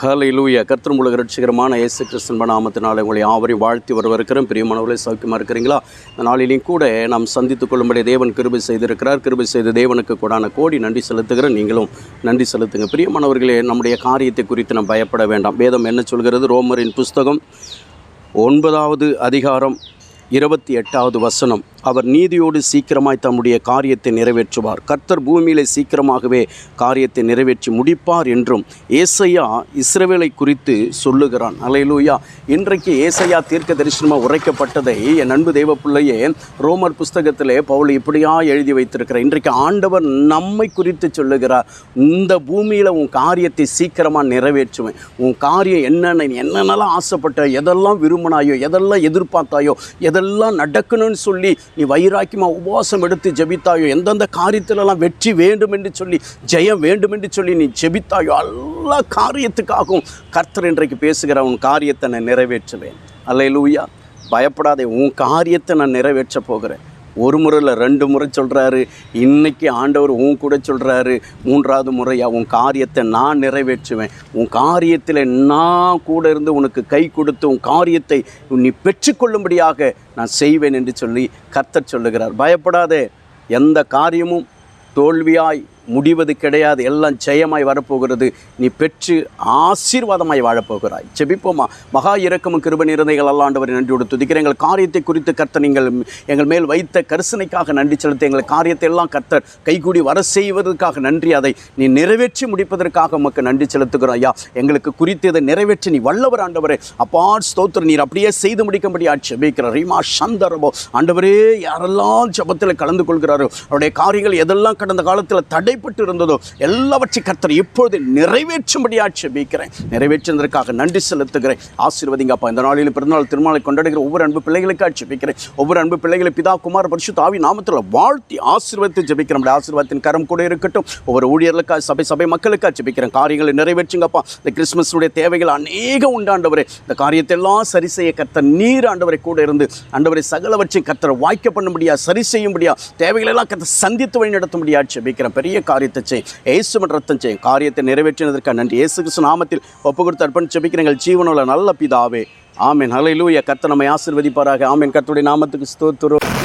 ஹலை லூயா கர்த்தர் முழுக ரட்சிகரமான இயேசு கிறிஸ்தன்ப நாமத்தினால் உங்களை யாவரையும் வாழ்த்தி வரவிருக்கிறோம் பிரியமானவர்களே சௌக்கியமாக இருக்கிறீங்களா இந்த நாளிலையும் கூட நாம் சந்தித்துக் கொள்ளும்படி தேவன் கிருபை செய்திருக்கிறார். கிருபை செய்த தேவனுக்கு கூடான கோடி நன்றி செலுத்துகிறேன். நீங்களும் நன்றி செலுத்துங்க. பிரியமானவர்களே நம்முடைய காரியத்தை குறித்து நாம் பயப்பட வேண்டாம். வேதம் என்ன சொல்கிறது? ரோமரின் புஸ்தகம் ஒன்பதாவது அதிகாரம் இருபத்தி எட்டாவது வசனம். அவர் நீதியோடு சீக்கிரமாய் தம்முடைய காரியத்தை நிறைவேற்றுவார். கர்த்தர் பூமியிலே சீக்கிரமாகவே காரியத்தை நிறைவேற்றி முடிப்பார் என்றும் ஏசையா இஸ்ரவேலை குறித்து சொல்லுகிறான். அலையலூயா இன்றைக்கு ஏசையா தீர்க்க தரிசனமாக உரைக்கப்பட்டதை என் அன்பு தெய்வ பிள்ளையே ரோமர் புஸ்தகத்திலே பவுல் இப்படியா எழுதி வைத்திருக்கிறார். இன்றைக்கு ஆண்டவர் நம்மை குறித்து சொல்லுகிறார். இந்த பூமியில் உன் காரியத்தை சீக்கிரமாக நிறைவேற்றுவேன். உன் காரியம் என்னென்ன நீ என்னென்னலாம் ஆசைப்பட்ட எதெல்லாம் விரும்பினாயோ எதெல்லாம் எதிர்பார்த்தாயோ எதெல்லாம் நடக்கணும்னு சொல்லி நீ வைராக்கியமாக உபவாசம் எடுத்து ஜெபித்தாயோ எந்தெந்த காரியத்திலெல்லாம் வெற்றி வேண்டும் என்று சொல்லி ஜெயம் வேண்டும் என்று சொல்லி நீ ஜெபித்தாயோ எல்லா காரியத்துக்காகவும் கர்த்தர் இன்றைக்கு பேசுகிற உன் காரியத்தை நான் நிறைவேற்றுவேன். அல்ல லூயா பயப்படாதே உன் காரியத்தை நான் நிறைவேற்ற போகிறேன். ஒரு முறை இல்லை ரெண்டு முறை சொல்கிறாரு இன்றைக்கி ஆண்டவர் உன் கூட சொல்கிறாரு மூன்றாவது முறையாக உன் காரியத்தை நான் நிறைவேற்றுவேன். உன் காரியத்தில் நான் கூட இருந்து உனக்கு கை கொடுத்து உன் காரியத்தை நீ பெற்றுக்கொள்ளும்படியாக நான் செய்வேன் என்று சொல்லி கர்த்தர் சொல்லுகிறார். பயப்படாதே. எந்த காரியமும் தோல்வியாய் முடிவது கிடையாது. எல்லாம் ஜெயமாய் வரப்போகிறது. நீ பெற்று ஆசீர்வாதமாய் வாழப்போகிறாய். செபிப்போமா மகா இரக்கமும் கிருப நிறந்தைகள் அல்லாண்டவரை நன்றியோடு துதிக்கிறேன். எங்கள் காரியத்தை குறித்து கர்த்தர் நீங்கள் எங்கள் மேல் வைத்த கரிசனைக்காக நன்றி செலுத்த எங்கள் காரியத்தை எல்லாம் கர்த்தர் கைகூடி வர செய்வதற்காக நன்றி. அதை நீ நிறைவேற்றி முடிப்பதற்காக உமக்கு நன்றி செலுத்துகிறோம். ஐயா எங்களுக்கு குறித்து இதை நிறைவேற்றி நீ வல்லவர் ஆண்டவரே. அப்பா ஸ்தோத்திர நீர் அப்படியே செய்து முடிக்கும்படி செபிக்கிறார் ரீமா சந்தரபோ ஆண்டவரே யாரெல்லாம் ஜபத்தில் கலந்து கொள்கிறாரோ அவருடைய காரியங்கள் எதெல்லாம் கடந்த காலத்தில் தடை தடைப்பட்டு இருந்ததோ எல்லாவற்றை கர்த்தர் இப்பொழுது நிறைவேற்றும்படியாக செபிக்கிறேன் நிறைவேற்றினதற்காக நன்றி செலுத்துகிறேன். ஆசீர்வதிங்கப்பா இந்த நாளில் பிறந்தநாள் திருமணம் கொண்டாடுகிற ஒவ்வொரு அன்பு பிள்ளைகளுக்காக ஜெபிக்கிறேன். ஒவ்வொரு அன்பு பிள்ளைகளை பிதா குமார் பரிசு தாவி நாமத்தில் வாழ்த்தி ஆசீர்வதித்து ஜெபிக்கிறேன். நம்முடைய ஆசீர்வாதத்தின் கரம் கூட இருக்கட்டும். ஒவ்வொரு ஊழியர்களுக்காக சபை சபை மக்களுக்காக ஜெபிக்கிறேன். காரியங்களை நிறைவேற்றுங்கப்பா இந்த கிறிஸ்மஸுடைய தேவைகள் அநேக உண்டாண்டவரே இந்த காரியத்தை எல்லாம் சரி செய்ய கர்த்தர் நீர் ஆண்டவரை கூட இருந்து ஆண்டவரை சகலவற்றை கர்த்தரை வாய்க்க பண்ண முடியாது சரி செய்ய தேவைகளை எல்லாம் கர்த்தர் சந்தித்து வழி நடத்தும்படியா ஜெபிக்கிறேன். பெரிய காரியத்தை செய். ஏசுமன் ரத்தம் செய்யும் காரியத்தை நிறைவேற்றினதற்காக நன்றி. இயேசு கிறிஸ்து நாமத்தில் ஒப்பு கொடுத்து அர்ப்பணி ஜெபிக்கிறேன் ஜீவனுள்ள நல்ல பிதாவே. ஆமென். ஹalleluya. கர்த்தர் நம்மை ஆசிர்வதிப்பாராக. ஆமேன். கத்துடைய நாமத்துக்கு ஸ்தோத்துரும்.